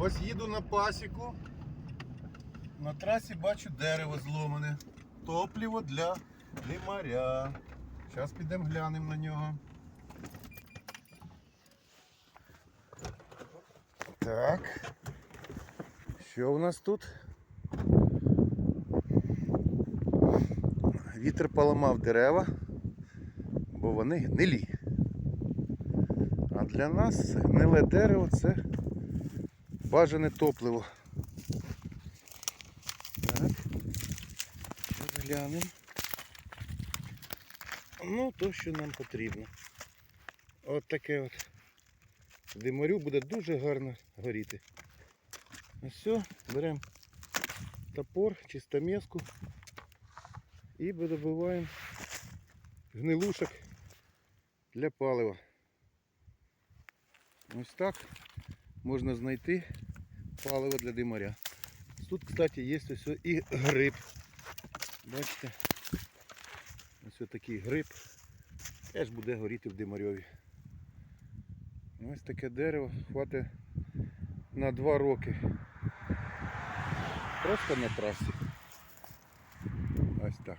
Ось їду на пасіку. На трасі бачу дерево зломане. Топливо для лимаря. Зараз підемо глянемо на нього. Так. Що у нас тут? Вітер поламав дерева, бо вони гнилі. А для нас гниле дерево це бажане топливо. Так. Глянемо. Ну, то, що нам потрібно. От таке от. Димарю буде дуже гарно горіти. Ну все, беремо топор, чистомеску і добиваємо гнилушок для палива. Ось так можна знайти паливо для димаря. Тут, кстати, є ось і гриб. Бачите? Ось такий гриб. Теж буде горіти в димарьові. Ось таке дерево хватить на два роки. Просто на трасі. Ось так.